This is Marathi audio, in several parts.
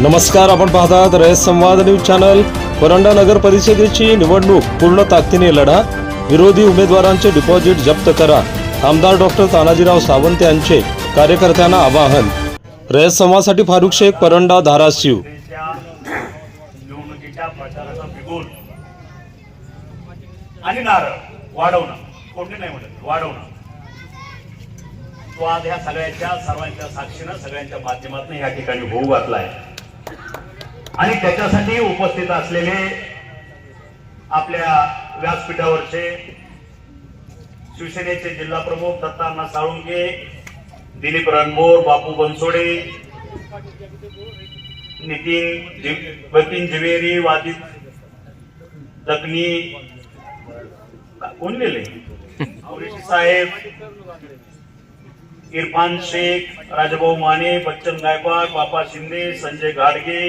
नमस्कार आपण पाहतात रयत संवाद न्यूज चॅनल. परंडा नगर परिषदेची निवडणूक पूर्ण ताकदीने लढा. विरोधी उमेदवारांचे डिपॉझिट जप्त करा. आमदार डॉक्टर तानाजीराव सावंत यांचे कार्यकर्त्यांना आवाहन. रयत संवादसाठी फारुख शेख परंडा धाराशिव. आणि नारळ वाढवणं. कोणी नाही म्हणत? वाढवणं. तो आज ह्या सगळ्यांच्या सर्वांच्या साक्षीनं सगळ्यांच्या माध्यमातून या ठिकाणी होऊ घातला आहे आणि त्याच्यासाठी उपस्थित असलेले आपल्या व्यासपीठावरचे शिवसेनेचे जिल्हा प्रमुख दत्तांना साळुंके दिलीप रणबोर बापू बनसोडे नितीन वतीन जिवेरी वादित दगनी कोण लिहिले साहेब इरफान शेख राजभाऊ माने बच्चन गायकवाड बापा शिंदे संजय घाडगे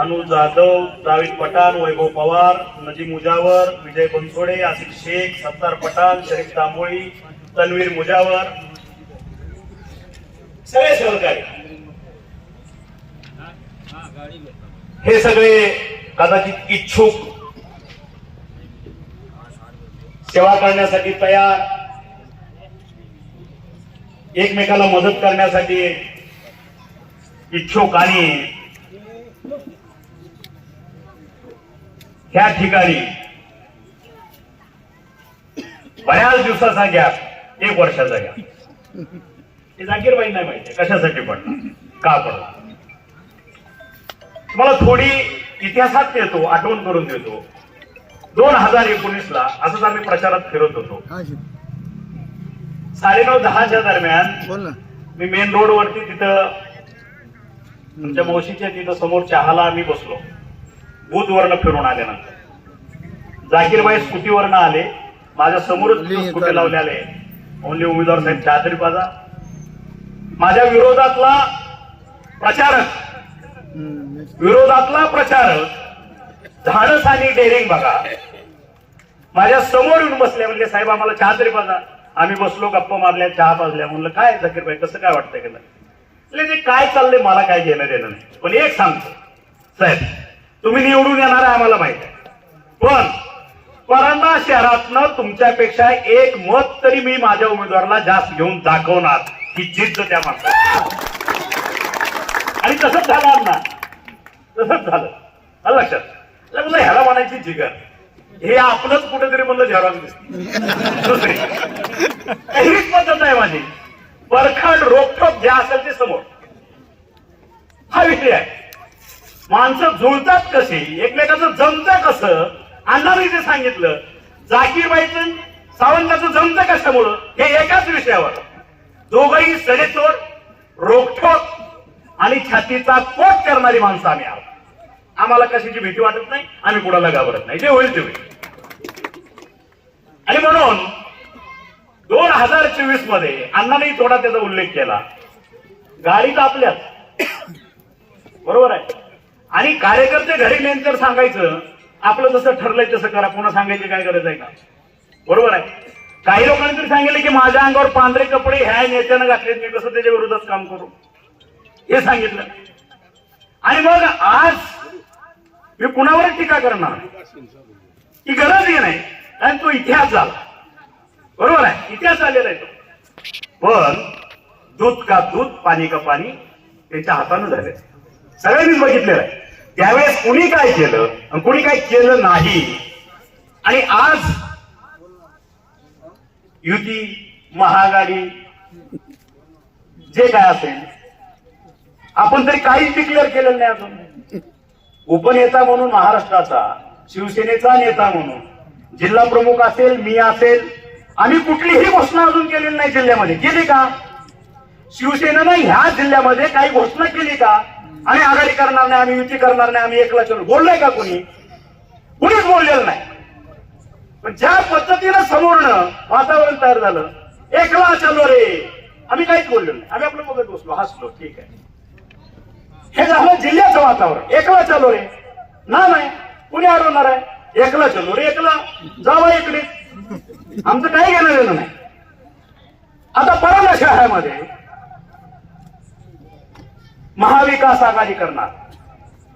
अनु जाधव जावेद पठाण वैभव पवार नजीम मुजावर विजय बनसोडे आसिफ शेख सत्तार पठाण शरीफ तांबोळी तन्वीर मुजावर. सगळे सहकारी. हे सगळे कदाचित इच्छुक सेवा करण्यासाठी तयार एकमेकाला मदत करण्यासाठी इच्छुक आणि ह्या ठिकाणी बऱ्याच दिवसाचा गॅप एक वर्षाचा गॅप हे जाकीरबाई नाही माहिती कशासाठी पडला का पडला तुम्हाला थोडी इतिहासात देतो आठवण करून देतो. दोन हजार एकोणीस ला असंच आम्ही प्रचारात फिरत होतो. साडेनऊ दहाच्या दरम्यान मी मेन रोड वरती तिथं तुमच्या मावशीच्या तिथं समोर चहाला आम्ही बसलो. बूथवरनं फिरून आल्यानंतर. जाकीरबाई स्कूटीवरनं आले. माझ्या समोरच स्कूटी लावले आले. ओनली उमेदवार साहेब चहा तरी पाजा माझ्या विरोधातला प्रचारक विरोधातला प्रचारक धाडस आणि डेअरिंग बघा. माझ्यासमोर येऊन बसले म्हणजे साहेब आम्हाला चहा तरी पाजा आम्ही बसलो गप्पा मारल्या चहा पाजल्या. म्हणलं काय भाई कसं काय वाटतंय? गेलं ते काय चाललंय मला काय घेणं देणं नाही. पण एक सांगतो साहेब तुम्ही निवडून येणार आहे आम्हाला माहीत आहे. पण परांडा शहरातनं तुमच्यापेक्षा एक मत तरी मी माझ्या उमेदवाराला जास्त घेऊन दाखवणार. ही जिद्द त्या माणसाची. आणि तसंच झालं अण्णा. तसंच झालं. लक्षात? लग्न ह्याला म्हणायची जिगर. हे आपलंच कुठेतरी म्हणलं झेरॉक्स दिसते. दुसरी. हीच पद्धत आहे माझी. परखड रोखोक जे असेल ते समोर. हा विषय आहे. माणसं जुळतात कशी एकमेकाचं जमतं कसं? अण्णाने जे सांगितलं जाकीरबाईचं सावंताचं जमतं कशामुळं? हे एकाच विषयावर. दोघंही सडेचोर रोखोक आणि छातीचा पोट करणारी माणसं आम्ही आहोत. आम्हाला कशाची भीती वाटत नाही आम्ही कुणाला घाबरत नाही. जे होईल ते होईल. आणि म्हणून दोन हजार चोवीसमध्ये अण्णांनी थोडा त्याचा उल्लेख केला. गाडीत आपल्याच बरोबर आहे. आणि कार्यकर्ते घरी नंतर सांगायचं आपलं जसं ठरलंय तसं करा. पुन्हा सांगायची काय गरज आहे का? बरोबर आहे. काही लोकांनी तरी सांगितलं की माझ्या अंगावर पांढरे कपडे ह्या नेत्यानं घातलेत मी कसं त्याच्या विरोधात काम करू? हे सांगितलं. आणि मग आज मी कुणावर टीका करणार? ही गरज हे नाही. कारण तो इतिहास झाला. बरोबर आहे? इतिहास आलेला आहे तो. पण दूध का दूध पाणी का पाणी त्यांच्या हातानं झाले सगळ्यांनीच बघितलेलं आहे. त्यावेळेस कुणी काय केलं आणि कुणी काय केलं नाही? आणि आज युती महागाडी जे काय असेल आपण तरी काहीच डिक्लेअर केलेलं नाही अजून. उपनेता म्हणून महाराष्ट्राचा शिवसेनेचा नेता म्हणून जिल्हा प्रमुख असेल मी असेल आम्ही कुठलीही घोषणा अजून केलेली नाही जिल्ह्यामध्ये. केली का? शिवसेनेनं ह्या जिल्ह्यामध्ये काही घोषणा केली का? आम्ही आघाडी करणार नाही आम्ही युती करणार नाही आम्ही एकला चलो बोललाय का कोणी? कुणीच बोललेलं नाही. पण ज्या पद्धतीनं समोरनं वातावरण तयार झालं एकला चलो रे. आम्ही काहीच बोललो नाही. आम्ही आपलं बघत बसलो हसलो ठीक आहे. हे झालं जिल्ह्याचं वातावरण. एकला चलो रे. ना नाही. कुणी अडवणार आहे? एकला चलो रे. एकला जावा इकडे. आमचं काही घेणं देणं नाही. आता परवा शहरामध्ये महाविकास आघाडी करणार.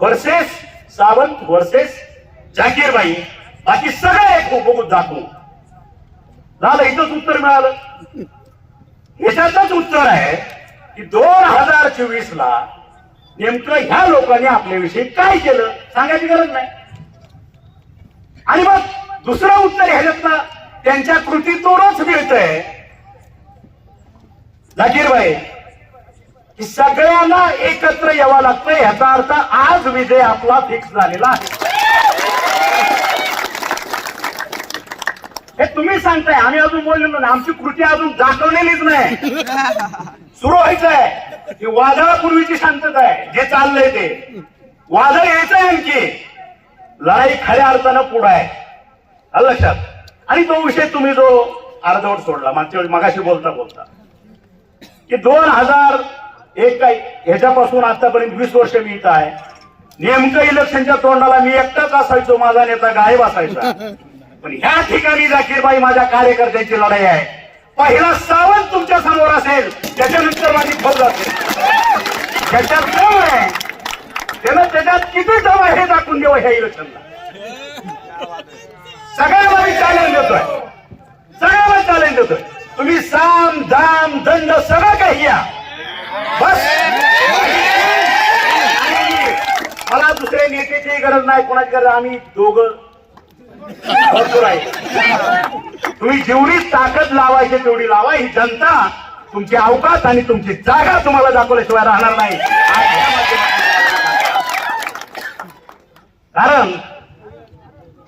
वर्सेस सावंत वर्सेस जाकीरबाई बाकी सगळे एक बघून दाखवू. झालं इथंच उत्तर मिळालं. याच्यातच उत्तर आहे की दोन हजार चोवीस ला नेमकं ह्या लोकांनी आपल्याविषयी काय केलं सांगायची गरज नाही. आणि मग दुसरं उत्तर ह्याच्यातनं त्यांच्या कृतीतूनच मिळतंय. जाकीरबाई की सगळ्यांना एकत्र यावं लागतं ह्याचा अर्थ आज विजय आपला फिक्स झालेला आहे. हे तुम्ही सांगताय आम्ही अजून बोललेलो नाही. आमची कृती अजून दाखवलेलीच नाही. सुरू व्हायचंय. की वादळापूर्वीची शांतता आहे. जे चाललंय ते. वादळ यायचंय आणखी. लढाई खऱ्या अर्थानं पुढं आहे. लक्षात? आणि तो विषय तुम्ही जो अर्धवट सोडला मागच्या वेळी मगाशी बोलता बोलता. की दोन हजार एक काही ह्याच्यापासून आतापर्यंत वीस वर्ष मी इथं आहे. नेमकं इलेक्शनच्या तोंडाला मी एकटाच असायचो माझा नेता गायब असायचा. पण ह्या ठिकाणी जाकीरबाई माझ्या कार्यकर्त्यांची लढाई आहे. पहिला सावंत तुमच्यासमोर असेल त्याच्यानंतर माझी फौज असेल. त्याच्यात दम आहे त्यानं त्याच्यात किती दम आहे हे दाखवून देऊ ह्या इलेक्शनला. सगळ्यांना मी चॅलेंज देतोय. सगळ्यांना चॅलेंज देतोय. तुम्ही साम दाम दंड सगळं काही या बस! मला दुसऱ्या नेत्याची गरज नाही कोणाची गरज आम्ही दोघं भरपूर आहे. तुम्ही जेवढी ताकद लावायची तेवढी लावा. ही जनता तुमची अवकाश आणि तुमची जागा तुम्हाला दाखवल्याशिवाय राहणार नाही. कारण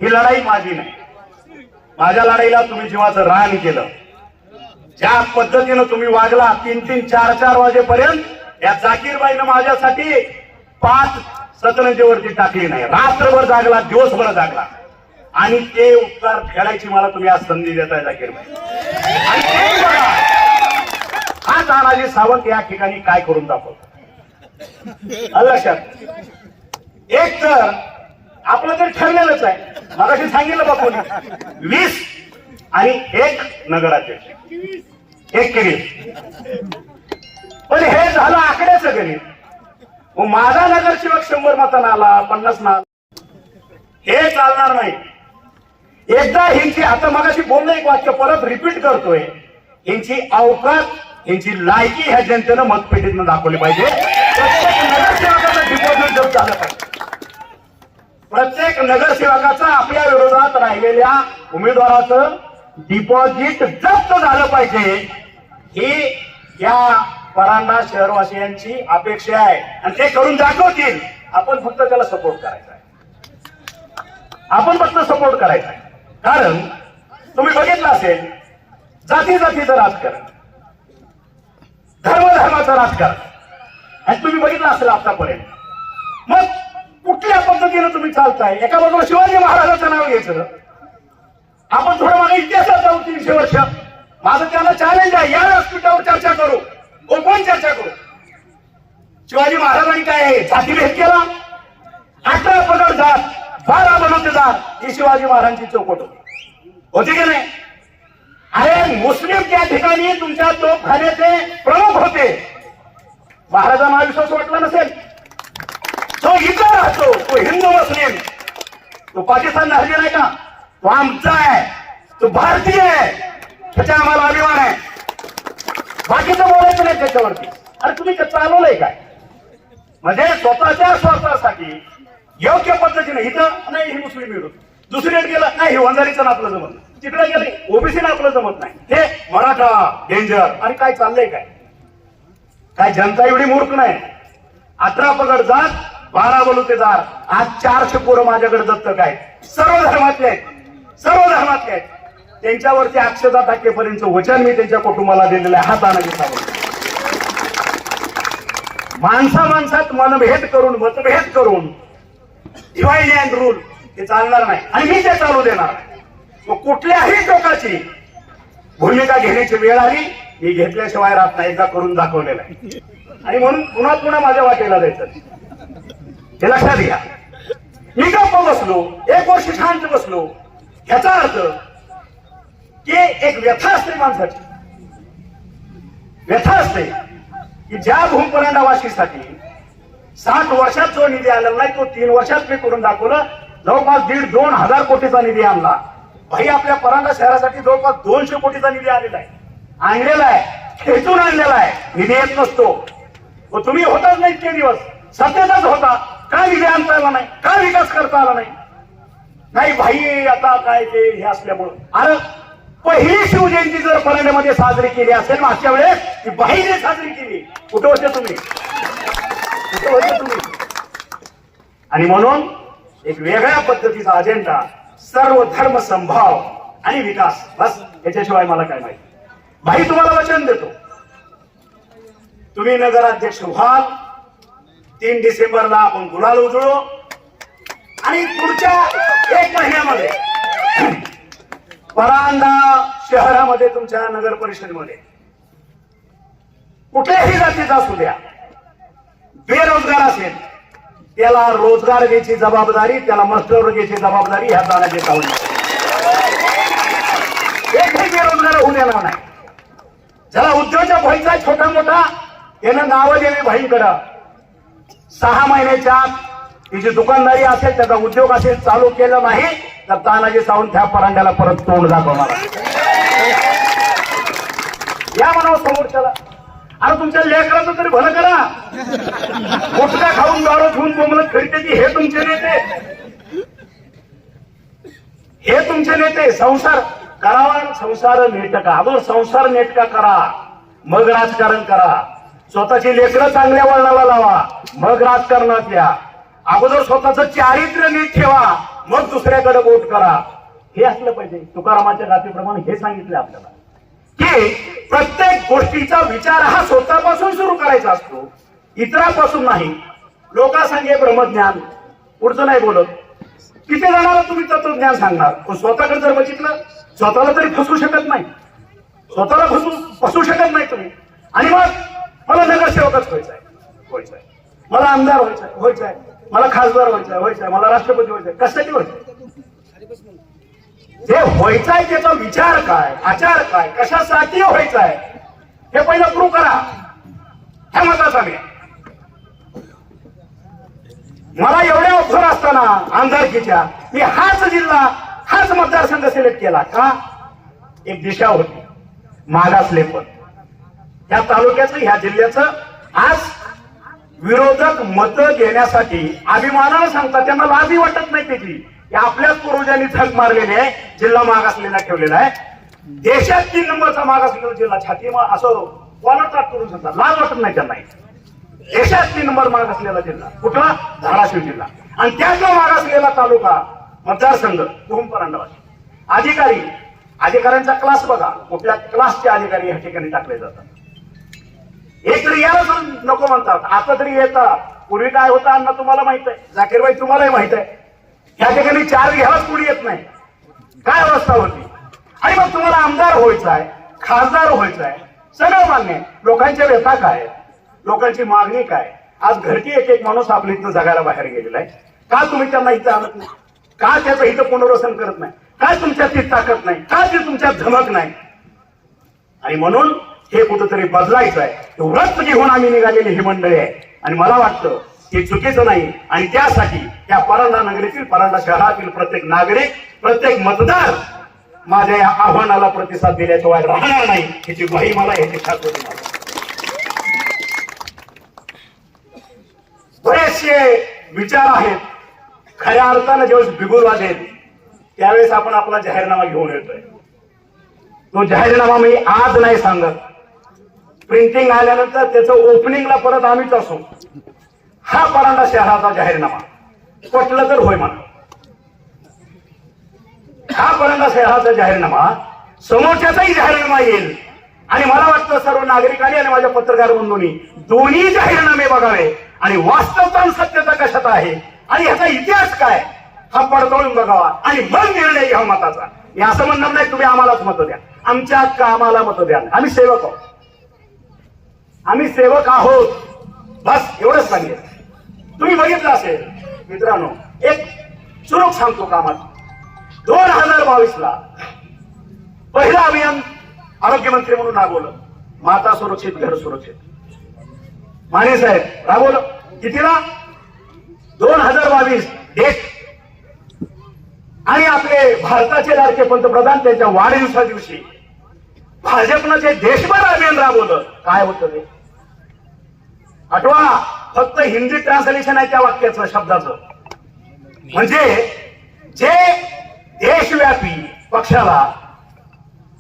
ही लढाई माझी नाही. माझ्या लढाईला तुम्ही जीवाचं रान केलं. ज्या पद्धतीनं तुम्ही वागला तीन तीन चार चार वाजेपर्यंत या जाकीरबाईनं माझ्यासाठी पाच सतरंजीवरती टाकली नाही. रात्रभर जागला दिवसभर जागला. आणि ते उपकार खेळायची मला तुम्ही आज संधी देताय जाकीरबाई आणि ते बघा हा तानाजी सावंत या ठिकाणी काय करून दाखवतो? लक्षात. एक तर आपलं तर ठरलेलंच आहे. मगाशी सांगितलं बापून वीस आणि एक नगराध्यक्ष. एक केली पण हे झालं आकड्याचं गणित मग माझा नगरसेवक शंभर मताला आला पन्नास ना हे चालणार नाही. एकदा ह्यांची आता मगाशी बोललं एक वाक्य परत रिपीट करतोय. ह्यांची अवकात ह्यांची लायकी ह्या जनतेनं मतपेटीतनं दाखवली पाहिजे. प्रत्येक नगरसेवकाचं डिपॉझिट जप झालं पाहिजे. प्रत्येक नगरसेवकाचं आपल्या विरोधात राहिलेल्या उमेदवाराचं डिपॉझिट जप्त झालं पाहिजे. ही या परांना शहरवासियांची अपेक्षा आहे. आणि ते करून दाखवतील. आपण फक्त त्याला सपोर्ट करायचा आहे. आपण फक्त सपोर्ट करायचा आहे. कारण तुम्ही बघितलं असेल जाती जातीचं राजकारण. धर्म धर्माचं राजकारण. आणि तुम्ही बघितलं असेल आतापर्यंत. मग कुठल्या पद्धतीनं तुम्ही चालताय? एका बाजूला शिवाजी महाराजांचं नाव घ्यायचं. आपण थोडं मागे इतिहासात जाऊ तीनशे वर्ष. माझं त्याला चॅलेंज आहे. या व्यासपीठावर चर्चा करू. ओपन चर्चा करू. शिवाजी महाराजांनी काय आहे? जातीभेद केला. अठरा पगड जात बारा बनवते जात ही शिवाजी महाराजांची चौकट होती. की नाही? अरे मुस्लिम त्या ठिकाणी तुमच्या तोफखान्याचे प्रमुख होते. महाराजांना विश्वास वाटला नसेल. तो इतर राहतो. तो हिंदू मुस्लिम. तो पाकिस्तान हल्ली नाही का? तो आमचा आहे. तो भारतीय आहे. त्याचा आम्हाला अभिमान आहे. बाकीचं बोलायचं नाही त्याच्यावरती. अरे तुम्ही चालवलंय काय? म्हणजे स्वतःच्या स्वार्थासाठी योग्य पद्धतीने इथं नाही ही मुस्लिम विरोध. दुसरीकडे गेलं नाही हे वंजारीचं आपलं जमत तिकडे गेलं ओबीसी आपलं जमत नाही. हे मराठा डेंजर. आणि काय चाललंय काय? काय जनता एवढी मूर्ख नाही. अठरा पगड जात बारा बलुतेदार. आज चारशे पोरं माझ्याकडे दत्तक आहेत. सर्व धर्मातले आहेत. सर्व धर्मातले आहेत. त्यांच्यावरती अक्षता टाकेपर्यंत वचन मी त्यांच्या कुटुंबाला दिलेलं आहे. हा तानाजी माणसा माणसात मनभेद करून मतभेद करून डिवाइड अँड रूल हे चालणार नाही. आणि मी ते चालू देणार मग कुठल्याही टोकाची भूमिका घेण्याची वेळ आली मी घेतल्याशिवाय राहत नाही. एकदा करून दाखवलेलं आहे. आणि म्हणून पुन्हा पुन्हा माझ्या वाटेला जायचं. हे लक्षात घ्या. मी गप्प बसलो एक वर्ष शांत बसलो ह्याचा अर्थ की एक व्यथा असते माणसाची. व्यथा असते की ज्या भूमपरांडावाशीसाठी साठ वर्षात जो निधी आलेला नाही तो तीन वर्षात मी करून दाखवलं. जवळपास दीड दोन हजार कोटीचा निधी आणला. भाई आपल्या परांडा शहरासाठी जवळपास दोनशे कोटीचा निधी आलेला आहे. आणलेला आहे. खेचून आणलेला आहे. निधी येत नसतो. व तुम्ही होताच नाही ते दिवस. सत्तेचाच होता. का निधी आणता आला नाही? का विकास करता आला नाही? नाही भाई आता काय ते हे असल्यामुळं. अरे पहिली शिवजयंती जर परांड्यामध्ये साजरी केली असेल मागच्या वेळेस ती भाईने साजरी केली. कुठं होते तुम्ही? कुठं होते तुम्ही? आणि म्हणून एक वेगळ्या पद्धतीचा अजेंडा सर्व धर्म संभाव आणि विकास बस याच्याशिवाय मला काय माहिती. भाई तुम्हाला वचन देतो. तुम्ही नगराध्यक्ष व्हाल तीन डिसेंबरला आपण गुलाल उजळू आणि पुढच्या एक महिन्यामध्ये परांडा शहरामध्ये तुमच्या नगर परिषदेमध्ये कुठल्याही जातीचा असू द्या बेरोजगार असेल त्याला रोजगार घ्यायची जबाबदारी त्याला मस्टर घ्यायची जबाबदारी ह्या जाण्याचे काऊन एकही बेरोजगार होऊ देणार नाही. ज्याला उद्योजक व्हायचा छोटा मोठा यानं नावं द्यावी भाईंकडं. सहा महिन्याच्या आत ती जी दुकानदारी असेल त्याचा उद्योग असेल चालू केलं नाही तर तानाजी सावंत ह्या परांड्याला परत तोंड दाखवणार या म्हणावं समोरच्याला. अरे तुमच्या लेकराचं तरी भलं करा. गुटखा खाऊन गारो घेऊन बोंबलत फिरते की हे तुमचे नेते. हे तुमचे नेते संसार करावा संसार नेटका अगोदर संसार नेटका करा? मग राजकारण करा. स्वतःची लेकरं चांगल्या वळणाला लावा. मग राजकारणात या. अगोदर स्वतःचं चारित्र्य नीट ठेवा मग दुसऱ्याकडे वोट करा. हे असलं पाहिजे. तुकारामाच्या गातीप्रमाणे हे सांगितलं आपल्याला. की प्रत्येक गोष्टीचा विचार हा स्वतःपासून सुरू करायचा असतो. इतरांपासून नाही. लोकांसंगे ब्रह्मज्ञान. पुढचं नाही बोलत. किती जणांना तुम्ही तत्वज्ञान सांगणार? स्वतःकडे जर बघितलं स्वतःला तरी फसू शकत नाही. स्वतःला फसू फसू शकत नाही तुम्ही. आणि मग मला नगरसेवकच व्हायचंय. व्हायचंय. मला आमदार व्हायचंय. व्हायचंय. मला खासदार व्हायचंय व्हायचंय मला राष्ट्रपती व्हायचंय कशासाठी व्हायचंय जे व्हायचंय त्याचा विचार काय आचार काय कशासाठी व्हायचंय हे पहिलं प्रूव्ह करा. ह्या मताचा मी मला एवढ्या ऑफर असताना आमदारकीच्या मी हाच जिल्हा हाच मतदारसंघ सिलेक्ट केला का? एक दिशा होती. मागासलेपण या तालुक्याचं ह्या जिल्ह्याचं आज विरोधक मतं घेण्यासाठी अभिमानानं सांगतात. त्यांना लाजही वाटत नाही त्याची की आपल्याच पूर्वजांनी थक मारलेली आहे जिल्हा मागासलेला ठेवलेला आहे. देशात तीन नंबरचा मागासलेला जिल्हा छाती असं कोणाचा करू सांगतात लाज वाटत नाही त्यांना. देशात तीन नंबर मागासलेला जिल्हा. कुठला? धाराशिव जिल्हा. आणि त्याचा मागासलेला तालुका मतदारसंघ धूम अधिकारी अधिकाऱ्यांचा क्लास बघा. कुठल्या क्लासचे अधिकारी या ठिकाणी टाकले जातात. हे तरी यायला नको म्हणतात. आता तरी येतात पूर्वी काय होतं अण्णा तुम्हाला माहीत आहे? झाकीरबाई तुम्हालाही माहीत आहे. या ठिकाणी चार घ्यायलाच कुणी येत नाही. काय अवस्था होती? आणि मग तुम्हाला आमदार व्हायचं आहे खासदार व्हायचं आहे सगळं मान्य लोकांच्या व्यथा काय लोकांची मागणी काय आज घरटी एक एक माणूस आपल्या इथं जगायला बाहेर गेलेला आहे. का तुम्ही त्यांना इथं आणत नाही? का त्याचं इथं पुनर्वसन करत नाही? काय तुमच्यात ती ताकद नाही? का ती तुमच्यात धमक नाही? आणि म्हणून हे कुठंतरी बदलायचं आहे. ते व्रत घेऊन आम्ही निघालेली ही मंडळी आहे. आणि मला वाटतं हे चुकीचं नाही. आणि त्यासाठी त्या परांडा नगरीतील परांडा शहरातील प्रत्येक नागरिक प्रत्येक मतदार माझ्या या आव्हानाला प्रतिसाद दिल्याशिवाय राहणार नाही ह्याची ग्वाही मला ह्याची खात्री मला बरेचसे विचार आहेत. खऱ्या अर्थानं ज्यावेळेस बिगुल वाजेल त्यावेळेस आपण आपला जाहीरनामा घेऊन येतोय. तो जाहीरनामा मी आज नाही सांगत. प्रिंटिंग आल्यानंतर त्याचं ओपनिंगला परत आम्हीच असू. हा परांडा शहराचा जाहीरनामा. पटलं तर होय म्हणा. हा परांडा शहराचा जाहीरनामा समोरच्याचाही जाहीरनामा येईल. आणि मला वाटतं सर्व नागरिकांनी आणि माझ्या पत्रकार बंधूंनी दोन्ही जाहीरनामे बघावे. आणि वास्तवता आणि सत्यता कशात आहे? आणि ह्याचा इतिहास काय? हा पडताळून बघावा. आणि मग निर्णय घ्यावा मताचा. असं म्हणणार नाही तुम्ही आम्हालाच मत द्या. आमच्या कामाला मत द्या. आम्ही सेवक आहोत. आम्ही सेवक आहोत. बस एवढंच सांगेल तुम्ही बघितलं असेल मित्रांनो एक सुरूक सांगतो कामात. दोन हजार बावीस ला पहिलं अभियान आरोग्यमंत्री म्हणून राबवलं. माता सुरक्षित घर सुरक्षित. माने साहेब राबवलं. कितीला? दोन हजार बावीस डेट आणि आपले भारताचे लाडके पंतप्रधान त्यांच्या वाढदिवसा दिवशी. भाजपनं जे देशभर अभियान राबवलं काय होतं ते? आठवा फक्त हिंदी ट्रान्सलेशन आहे त्या वाक्याचं शब्दाचं. म्हणजे जे देशव्यापी पक्षाला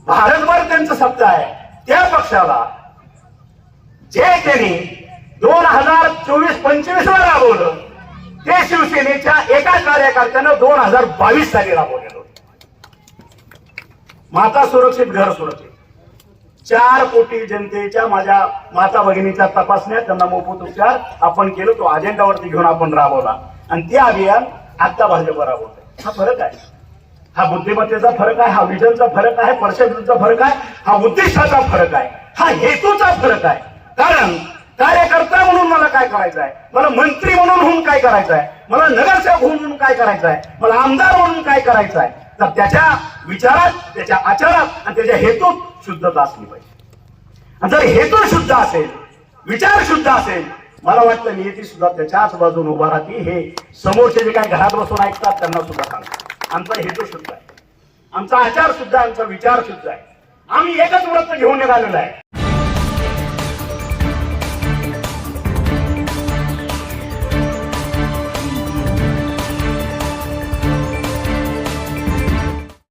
भारतभर त्यांचं शब्द आहे त्या पक्षाला जे त्यांनी दोन हजार चोवीस पंचवीस वर राबवलं ते शिवसेनेच्या एका कार्यकर्त्यानं दोन हजार बावीस साली राबवलेलं माता सुरक्षित घर सुरक्षित. चार कोटी जनतेच्या माझ्या माता भगिनीच्या तपासण्यात त्यांना मोफत उपचार आपण केलो तो अजेंडावरती घेऊन आपण राबवला. आणि ते अभियान आता भाजप राबवत हा फरक आहे. हा बुद्धिमत्तेचा फरक आहे हा विजनचा फरक आहे पर्सेप्शनचा फरक आहे हा उद्दिष्टाचा फरक आहे हा हेतूचा फरक आहे. कारण कार्यकर्ता म्हणून मला काय करायचं आहे? मला मंत्री म्हणून होऊन काय करायचं आहे? मला नगरसेवक म्हणून काय करायचं आहे? मला आमदार म्हणून काय करायचं आहे? तर त्याच्या विचारात त्याच्या आचारात आणि त्याच्या हेतूत शुद्धता असली पाहिजे. जर हेतू शुद्ध असेल विचार शुद्ध असेल मला वाटतं नियती सुद्धा त्याच्याच बाजून उभा राहते हे समोरचे जे काही घरात बसून ऐकतात त्यांना सुद्धा सांगतात. आमचा हेतू शुद्ध आहे. आमचा आचार सुद्धा आहे, आमचा विचार शुद्ध आहे. आम्ही एकच व्रत घेऊन निघालेलो आहे.